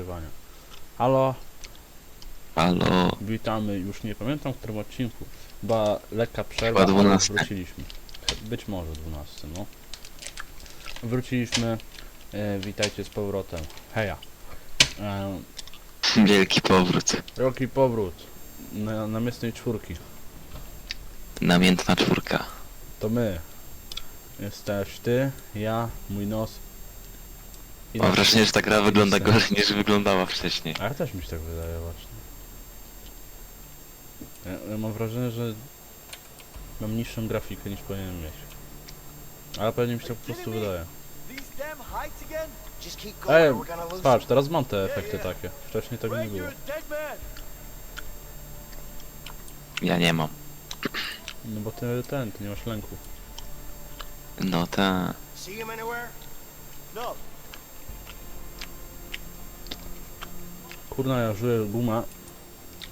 nagrywania. Halo, Halo. witamy, już nie pamiętam w którym odcinku. Była lekka przerwa, Chyba ale 12. wróciliśmy. Być może 12, no. Wróciliśmy, e, witajcie z powrotem. Heja. E, Wielki powrót. Roki powrót na, namiestnej czwórki. Namiętna czwórka. To my. Jesteś ty, ja, mój nos. Mam wrażenie, że ta gra wygląda gorzej niż wyglądała wcześniej. A ja też mi się tak wydaje właśnie. Ja, ja mam wrażenie, że mam niższą grafikę niż powinienem mieć. Ale pewnie mi się tak po prostu wydaje. Ej, patrz, teraz mam te efekty takie. Wcześniej tego nie było. Ja nie mam. No bo ty ten, ty nie masz lęku. No ta. See him anywhere? No. Kurna, ja żyję guma.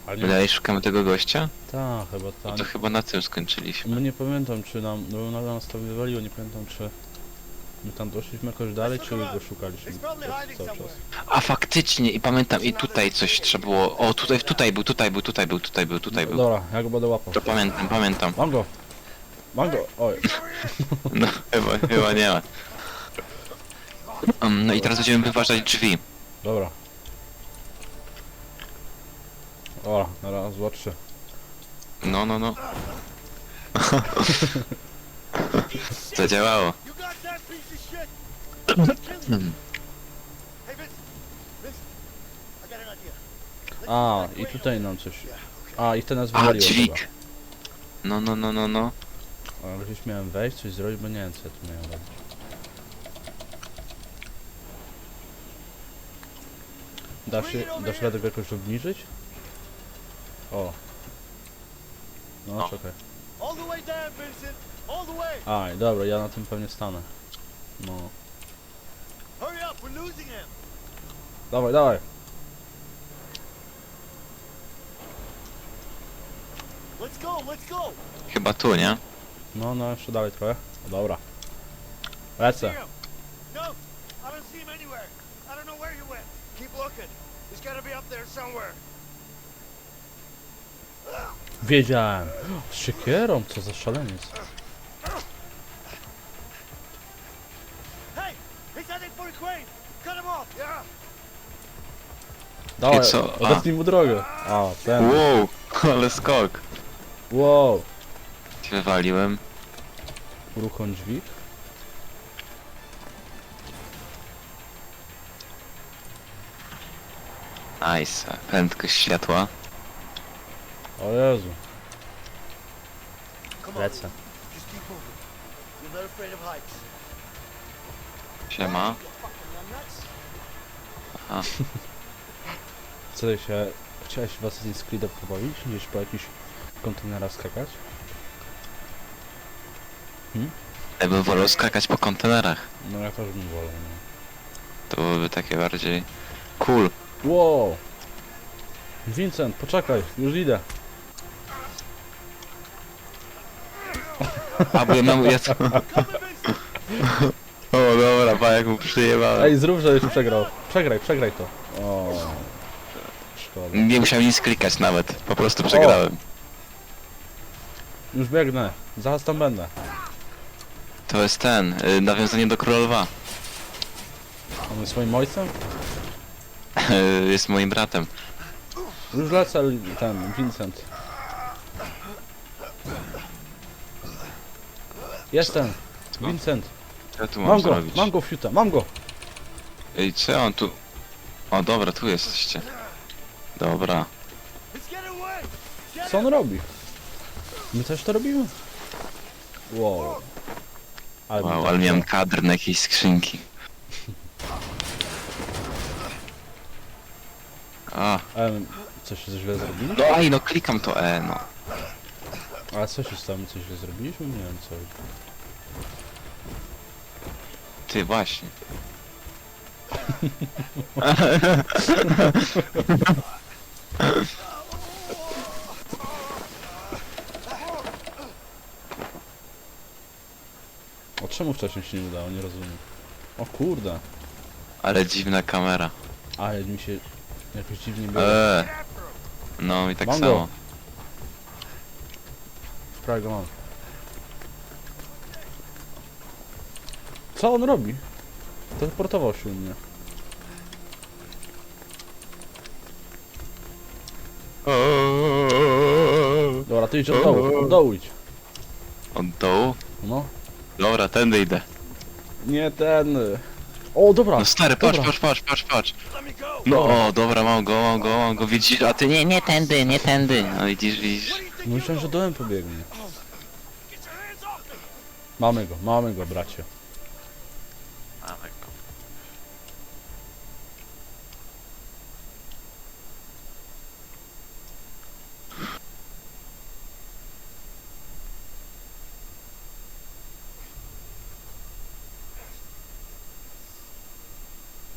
Ale nie Dalej szukamy tego gościa? Ta, chyba No ta. to chyba na tym skończyliśmy. No nie pamiętam czy nam, no na nas to wywaliło, nie pamiętam czy my tam doszliśmy jakoś dalej, czy go szukaliśmy He's probably przez hiding cały czas. somewhere. A faktycznie, i pamiętam, i tutaj coś trzeba było. O, tutaj, tutaj był, tutaj był, tutaj był, tutaj był, tutaj No, był. Dobra, ja go będę łapał. To pamiętam, pamiętam. Mam go! Mam go! Oj, No, chyba, chyba nie ma. Um, no i teraz będziemy wyważać drzwi. dobra. O, na raz, dwa, trzy. No, no, no. Zadziałało. Let's A, i tutaj nam coś... A, i to nas A, wywaliło dźwig. No, no, no, no, no. A, gdzieś miałem wejść, coś zrobić, bo nie wiem co ja tu miałem robić. Da się, radę go jakoś obniżyć? O. No, O. czekaj. All the way down, Vincent. All the way. Aj, dobra, ja na tym pewnie stanę. No. Hurry up, we're losing him. Dawaj, dawaj. Let's go, let's go. Chyba tu, nie? No, no, jeszcze dalej trochę. O, dobra. Lecę. No, I don't see him anywhere. I don't know where he went. Keep looking. He's gotta be up there somewhere. Wiedziałem. Z siekierą, co za szaleniec. Dawaj, co? A. odetnij mu drogę. A, ten. Wow, ale skok. Wow. Wywaliłem. Uruchom dźwig. Nice. Prędkość światła. O Jezu. Lecę. Heights. Siema. Aha. Co się... Chciałeś w Assassin's Creed pobawić? Gdzieś po jakichś kontenerach skakać? Ja bym wolał skakać po kontenerach. No ja też bym wolał, no. To byłoby takie bardziej... Cool. Wow! Vincent, poczekaj, już idę. A, bo ja mam... Ja... Come Vincent. O, dobra, pa, jak mu przyjebałem. Ej, zrób, żebyś przegrał. Przegraj, przegraj to. O. Szkoda. Nie musiałem nic klikać nawet. Po prostu przegrałem. Już biegnę. Zaraz tam będę. To jest ten, y, nawiązanie do Króla Lwa. On jest swoim ojcem? Y, jest moim bratem. Już lecę, ten, Vincent. Jestem. Co? Vincent. Co ja tu mam, Mam go, zrobić? mam go, fiuta, mam go. Ej, co on tu... O, dobra, tu jesteście. Dobra. Co on robi? My też to robimy? Wow. Ale Wow, tak ale miałem to- kadr na jakiejś skrzynki. A, Em, coś się źle zrobiliśmy? no ej, no klikam to E, no. Ale co się stało? Coś źle zrobiliśmy? Nie wiem co. Ty, właśnie. O czemu wcześniej się nie udało? Nie rozumiem. O kurde. Ale dziwna kamera. Ale mi się jakoś dziwnie było. Eee. No i tak Mam go. samo. Prawie go mam. Co on robi? Teleportował się u mnie. Dobra, ty idź od dołu, od dołu idź. Od dołu? No. Dobra, tędy idę. Nie ten. O, dobra. No stary, patrz, dobra. patrz, patrz, patrz, patrz. No o, dobra, mam go, mam go, mam go, widzisz, a ty nie, nie tędy, nie tędy. No widzisz, widzisz. Myślałem, że dołem pobiegnie. Mamy go, mamy go, bracie.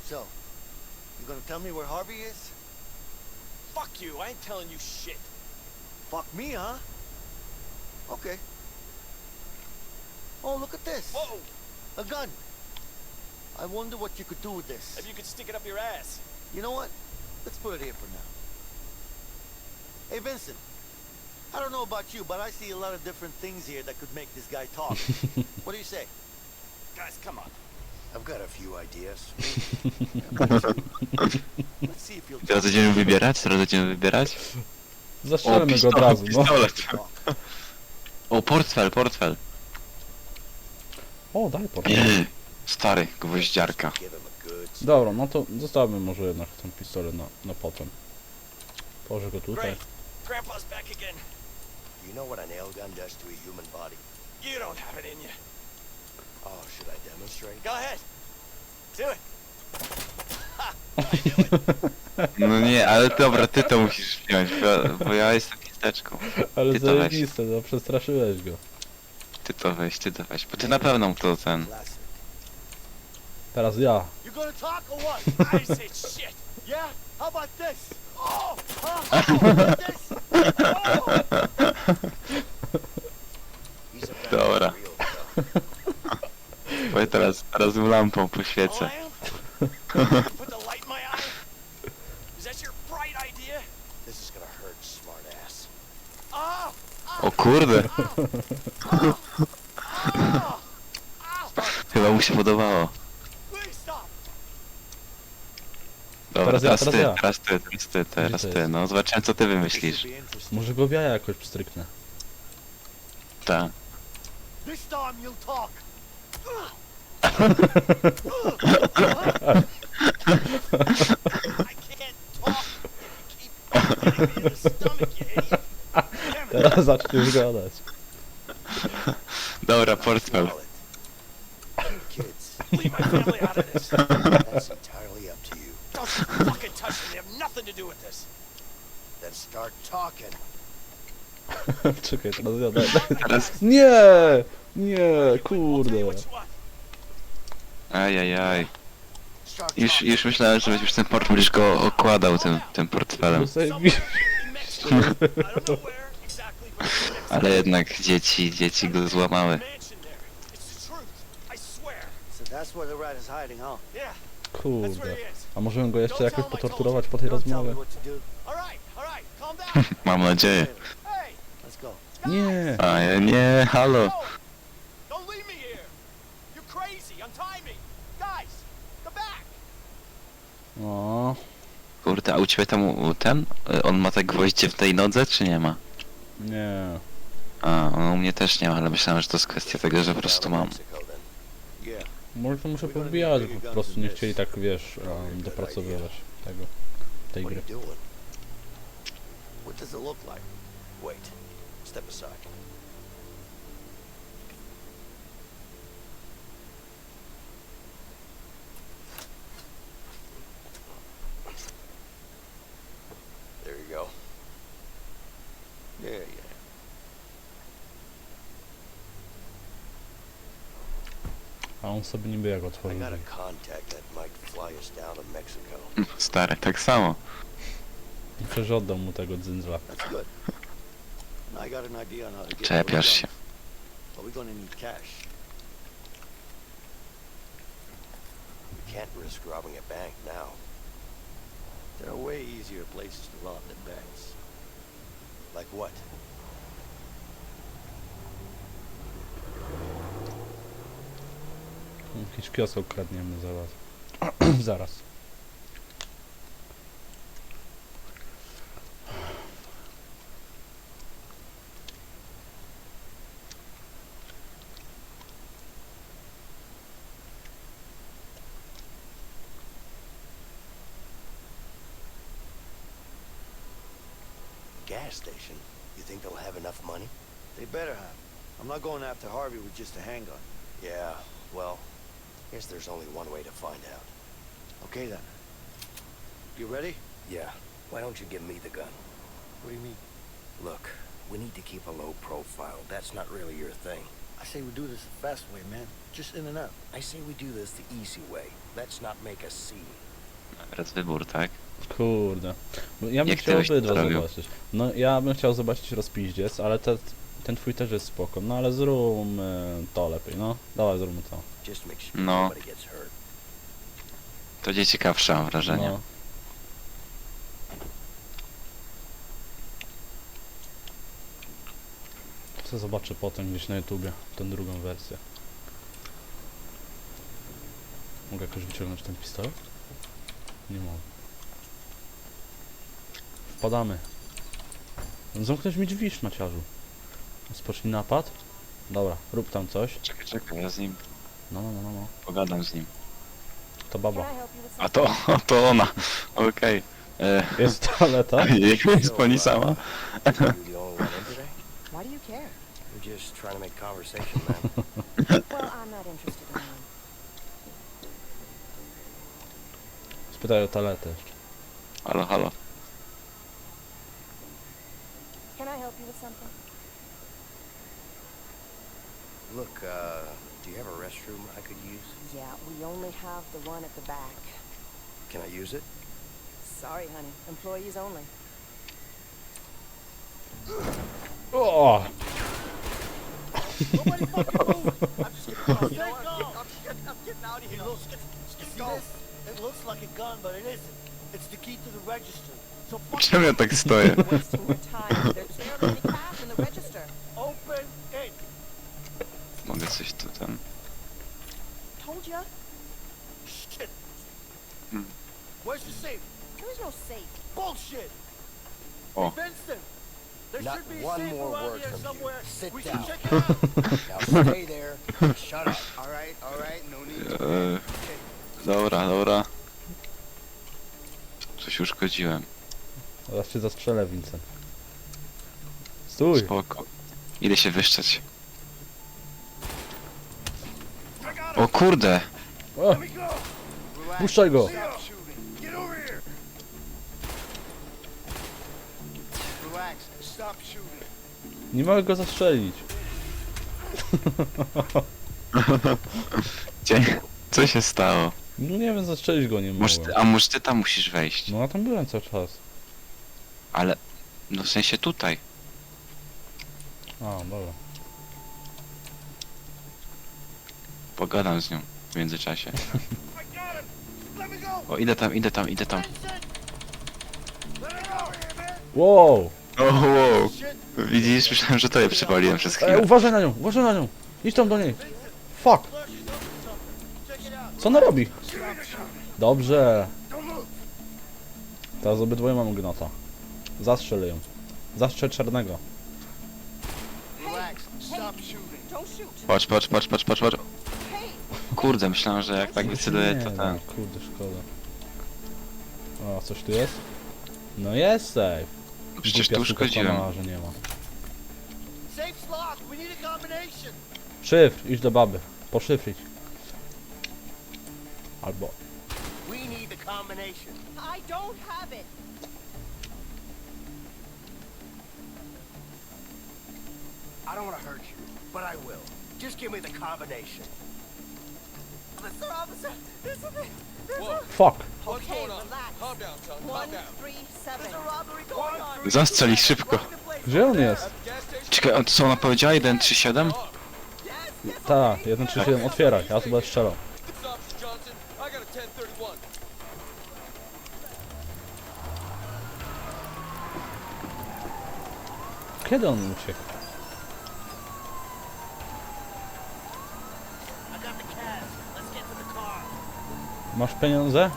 So, you gonna tell me where Harvey is? Fuck you, I ain't telling you shit. Fuck me, huh? Okay. Oh, look at this. Whoa! A gun. I wonder what you could do with this. Maybe you could stick it up your ass. You know what? Let's put it here for now. Hey, Vincent. I don't know about you, but I see a lot of different things here that could make this guy talk. what do you say? Guys, come on. I've got a few ideas. Let's see if you'll Teraz będziemy wybierać, teraz będziemy wybierać. Zastrzelmy go od razu, no. pistolet. talk. O, portfel, portfel. O, daj po. Stary, gwoździarka. Dobra, no to zostawmy może jednak ten pistolet na, na potem. Położę go tutaj. Great. Grandpa's back again. You know what a nail gun does to a human body? You don't have it in you. Oh, should I demonstrate? Go ahead. Do it. No nie, ale dobra, ty to musisz wziąć, bo, bo ja jestem pisteczką. Ale Ty to weź. zajebiste, no przestraszyłeś go. Ty to weź, ty to weź, bo ty na pewno to ten... Teraz ja. You gonna talk or what? I said shit. yeah? How about this? Oh! Huh? How about this? Oh! He's a bad Dobra. real. Bo ja teraz, teraz lampą poświecę. the light in my eye? Is that your bright idea? This is gonna hurt, smart ass. Oh! O kurde, chyba mu się podobało. Dobra, Teraz ja, teraz ty, ja. teraz ty, teraz ty, teraz to ty. jest? No zobaczymy co ty wymyślisz. Może go w jaja jakoś pstryknę. Tak. This time you'll talk. I can't talk. Keep hitting me in the stomach, you Teraz zaczniesz gadać. Dobra, portfel. Kids, Leave my family out of this. that's entirely up to you. Don't you fucking touch them. They have nothing to do with this. Then start talking. Czekaj, teraz ja daj. Teraz... Nie! Nie, I'll tell you kurde. what you want. Ajajaj. Start Już, talking. już myślałem, że będziesz ten portfel, będziesz go okładał tym, tym portfelem. I don't know where exactly, but it's in Mexico. Ale jednak dzieci, dzieci go złamały. So that's where the rat is hiding, huh? Kurde. A możemy go jeszcze jakoś potorturować po tej Don't tell me rozmowie? what to do. Mam nadzieję. hey, Let's go. Nie! A ja nie, halo. no. O, Kurde, a u ciebie tam u- ten? Y, On ma te gwoździe w tej nodze, czy nie ma? nie. A, no u mnie też nie ma, ale myślałem, że to jest kwestia tego, że po prostu mam. Może to muszę powbijać, bo po prostu nie chcieli tak, wiesz, um, dopracowywać tego, tej gry. What does it look like? Wait. Step aside. There you go. Yeah, yeah. A on sobie niby jak I otworzył drzwi. Stary, tak samo. Przecież oddał mu tego dzyndzla. I Czepiasz się. But we're gonna need cash. We can't risk robbing a bank now. way easier places to rob than banks. Like what? Jakiś kiosk ukradniemy zaraz. zaraz. Gas station? You think they'll have enough money? They better have. I'm not going after Harvey with just a handgun. Yeah, well, guess there's only one way to find out. Okay then. You ready? Yeah, why don't you give me the gun? What do you mean? Look, we need to keep a low profile. That's not really your thing. I say we do this the fast way, man. Just in and out. I say we do this the easy way. Let's not make a scene. Teraz wybór, tak? Kurde. Bo Ja bym Jak ty chciał byś to obydwa zrobił? zobaczyć. No ja bym chciał zobaczyć rozpiździec, ale te, ten twój też jest spoko. No ale zróbmy to lepiej, no. Dawaj, zróbmy to. Just make sure No. nobody gets hurt. To będzie ciekawsze, mam wrażenie. No. Co zobaczę potem gdzieś na YouTubie, tę drugą wersję. Mogę jakoś wyciągnąć ten pistolet? Nie mogę. Wpadamy. Zamknąć mi drzwi, szmaciarzu. Spocznij napad. Dobra, rób tam coś. Czekaj, czekaj, ja z nim No, no, no, no, no. pogadam z nim. To baba. A to, to ona. Okej. E, Jest toaleta? Jest pani sama? You the only one in today? Why do you care? We're just trying to make conversation, man. Well, I'm not interested in one. Spytaj o toaletę jeszcze. Halo, halo. Can I help you with something? Look, uh, do you have a restroom I could use? Yeah, we only have the one at the back. Can I use it? Sorry, honey. Employees only. O! Nobody fucking move. I'm just getting out. You know what? I'm, I'm, getting- I'm getting out of here. Let's, get, let's You get see this? It looks like a gun, but it isn't. It's the key to the register. So fuck Czemu ja tak stoję? There Not should be a one safe more around word here from you. somewhere. Sit we down. should check it out. Now stay there. and Shut up. All right, all right. No need to. Dobra, dobra. Coś uszkodziłem. Zaraz cię zastrzelę, Vincent. Stój! Spoko. Idę się wyszczeć. O kurde! O, puszczaj go! Nie mogę go zastrzelić. Gdzie? Co się stało? No nie wiem, zastrzelić go nie Może ty, a może ty tam musisz wejść? No a tam byłem cały czas. Ale... No w sensie tutaj. A, dobra. Pogadam z nią w międzyczasie. O, idę tam, idę tam, idę tam. Wow! O, wow. Widzisz, myślałem, że to je przypaliłem przez E, chwilę. uważaj na nią, uważaj na nią! Idź tam do niej! Fuck! Co ona robi? Dobrze! Teraz obydwoje mamy gnota. Zastrzel ją. Zastrzel czarnego. Don't shoot. Patrz, patrz, patrz, patrz, patrz, patrz. Kurde, myślałem, że jak tak wyceluję, to Nie, ten... no, Kurde, szkoda. O, coś tu jest? No jest safe. Przecież tu uszkodziłem. że nie ma. Safe's locked. We need a combination. Szyfr, idź do baby. Poszyfrić. Albo... We need the combination. I don't have it. I don't want to hurt you, but I will. Just give me the combination. Officer, officer. Fuck. Zastrzeli szybko. Gdzie on jest? Czekaj, a co ona powiedziała? 137? Ta, 137, otwieraj, ja tu będę strzelał. Kiedy on uciekł? Masz pieniądze?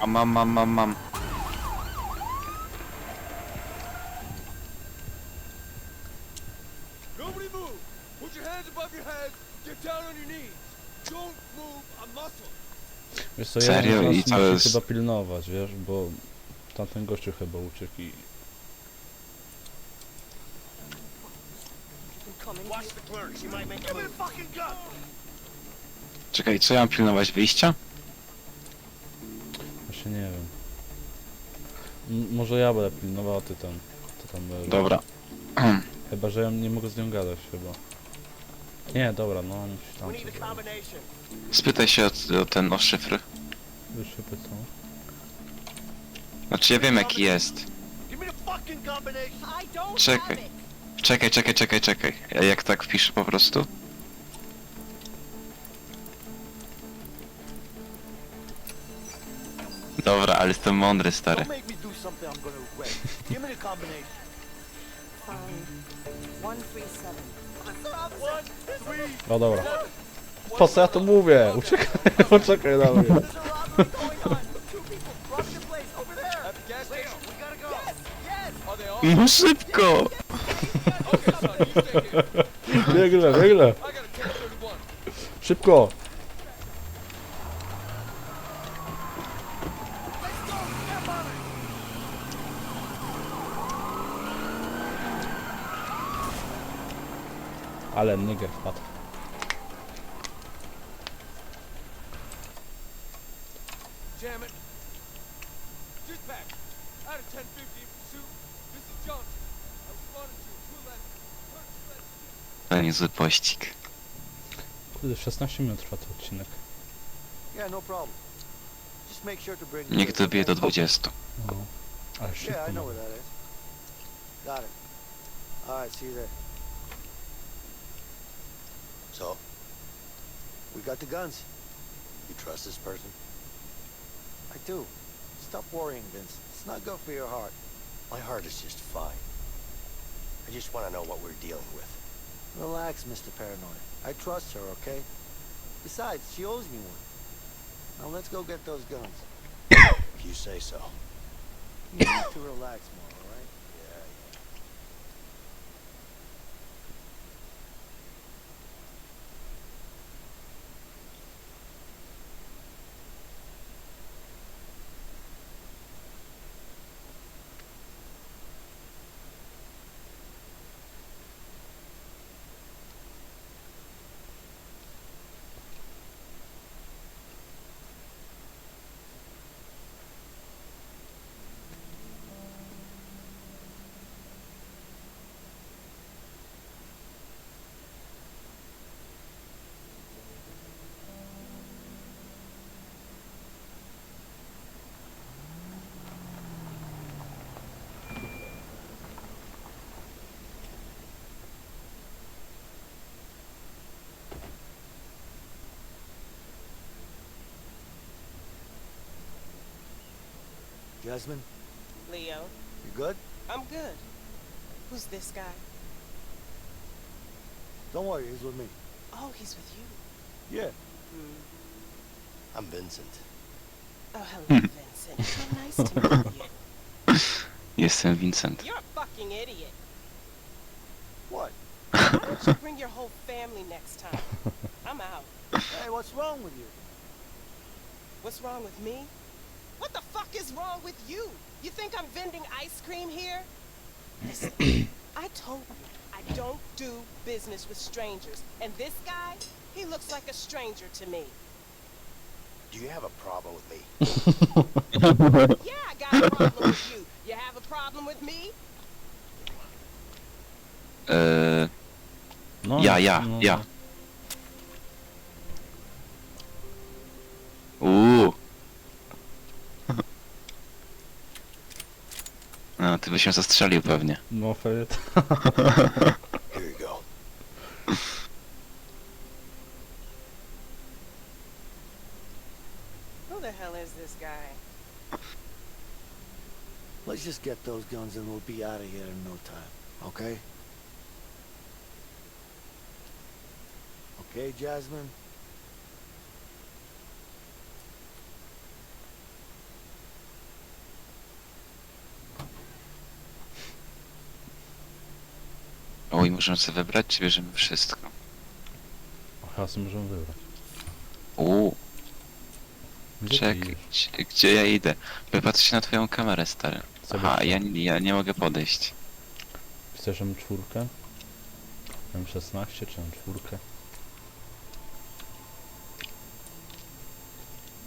A mam, mam, mam, mam. Nobody move. Put your hands above your head. Get down on your knees. Don't move a muscle. Wiesz co, Serio? jeden z I nas musi jest? chyba pilnować, wiesz, bo tamten gościu chyba uciekł i... Coming Watch the clerk. She might make a move. Give me the fucking gun. Czekaj, co ja mam pilnować? Wyjścia? Może ja będę pilnował, a ty tam... Ty tam e, Dobra. Chyba, że ja nie mogę z nią gadać chyba. Nie, dobra, no musi tam coś. Spytaj się o, o ten, o szyfry. wyszypy co. Znaczy ja wiem jaki jest. Czekaj. Czekaj, czekaj, czekaj, czekaj. Ja jak tak wpiszę po prostu? Dobra, ale jestem mądry, stary. Something I'm gonna regret. Give me the combination. Fine. One three seven. One, three, No dobra. Po co ja to mówię? Uciekaj, poczekaj na mnie. There's a robbery going on. Two people. Rush the place. Over there. At the gas Leo, station. we gotta go. Yes. Are they all? No szybko! Okay, son, you. I a 1031. Szybko. Ale nigger wpadł. Jam it. Dispatch. Out of 1050 in pursuit. This is Johnson. I responded to niezły pościg. Kurde, 16 minut trwa ten odcinek. Yeah, no problem. Just make sure to bring. Niech dobije do 20. No. Ale Yeah, szybko. I know where that is. Got it. All right, see you there. So, we got the guns. You trust this person? I do. Stop worrying, Vince. It's not good for your heart. My heart is just fine. I just want to know what we're dealing with. Relax, Mr. Paranoid. I trust her, okay? Besides, she owes me one. Now let's go get those guns. If you say so. You need to relax more, all right? Yeah, yeah. Jasmine, Leo, you good? I'm good. Who's this guy? Don't worry, he's with me. Oh, he's with you. Yeah. Hmm. I'm Vincent. Oh, hello, Vincent. So nice to meet you. Jestem Vincent. You're a fucking idiot. What? Why don't you bring your whole family next time? I'm out. Hey, what's wrong with you? What's wrong with me? What the fuck is wrong with you? You think I'm vending ice cream here? Listen, I told you I don't do business with strangers. And this guy, he looks like a stranger to me. Do you have a problem with me? Yeah, I got a problem with you. You have a problem with me? Eee, No, ja, ja, no, ja. A, ty byś się zastrzelił pewnie. No, Fayette. Let's just get those guns and we'll be out of here in no time, okay? Okay, Jasmine? Możemy sobie wybrać, czy bierzemy wszystko? Hasy możemy wybrać. Uuu, Gdzie ty czekaj, idziesz? gdzie, gdzie ja idę? Wypatrzę na twoją kamerę, stary. Zobacz. Aha, ja, nie- ja nie mogę podejść. Chcesz M4? M16 czy M4?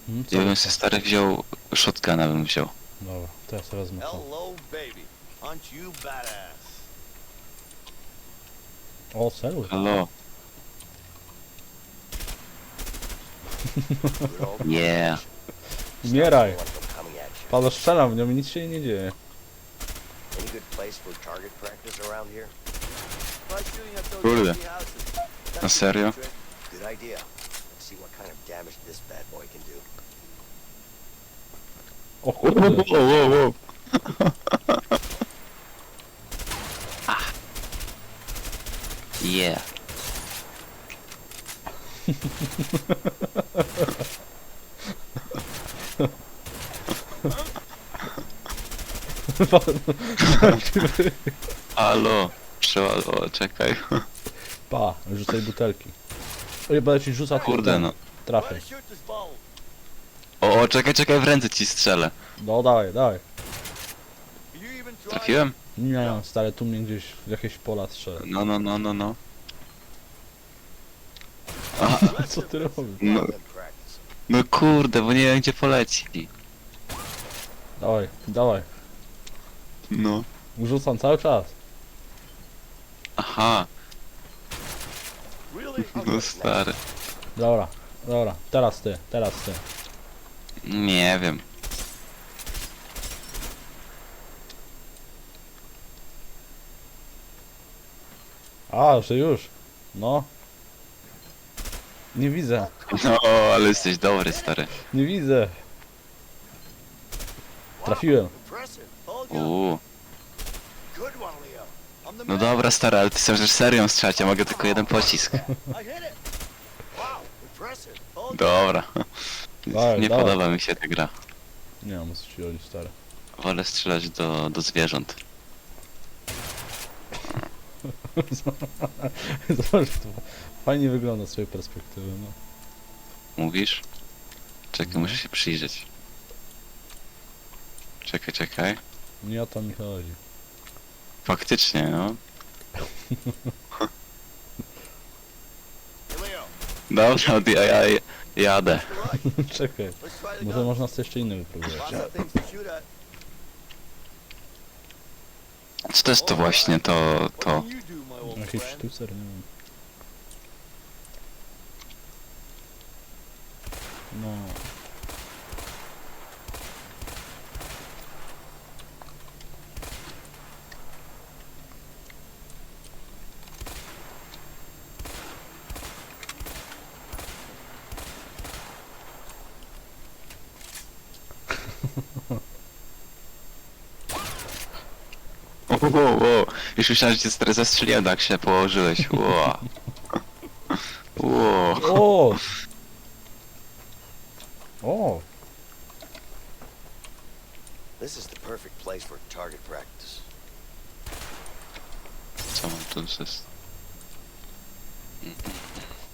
Hmm, co Ja bym sobie stary wziął, shotguna bym wziął. Dobra, to ja sobie wezmę to. Hello, baby. Aren't you badass? O, celuj. Halo, yeah. Umieraj! Pada strzelam w nią i nic się jej nie dzieje. Any good place for target practice around here? Kurde. Na serio? Good idea. Let's see what kind of damage this bad boy can do. O kurde! Wow, wow, wow. Yeah. Halo, trzeba, o, czekaj. Pa, rzucaj butelki. Oj, będę ci rzucał Kurde no. Trafię. O, o, czekaj, czekaj, w ręce ci strzelę. No dawaj, dawaj. Trafiłem? Nie, stary, tu mnie gdzieś w jakieś pola strzela. No, no, no, no, no. Co ty robisz? No, no kurde, bo nie wiem gdzie poleci. Dawaj, dawaj. No. Rzucam cały czas. Aha, no stary. Dobra, dobra. Teraz ty, teraz ty. Nie wiem. A, że już. No. Nie widzę, No, ale jesteś dobry, stary. nie widzę. Trafiłem. Impressive. Hold you. Uuu. Good one, Leo. I'm the No man. dobra, stary, ale ty chcesz serią strzelać, ja mogę tylko jeden pocisk. I hit it. Wow. Impressive. Hold you. Dobra. Dawaj, Nie dawaj. podoba mi się ta gra. Nie mam co ci chodzi, stary. Wolę strzelać do, do zwierząt. Zobacz, to fajnie wygląda z swojej perspektywy, no. Mówisz? Czekaj, No. muszę się przyjrzeć. Czekaj, czekaj. Nie o to mi chodzi. Faktycznie, no. Dobra, ja, ja, ja jadę. Czekaj, może można sobie jeszcze inne wypróbować. Lots of things to shoot at. Co to jest to właśnie, to, to... Jakiś sztucer, nie wiem. No. O, o. Już myślałem, że cię stary zastrzeliłem, tak się położyłeś. Ło. Ło. O! O! This is the perfect place for target practice. Co mam tu jest?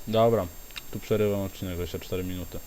Dobra, tu przerywam odcinek 24 minuty.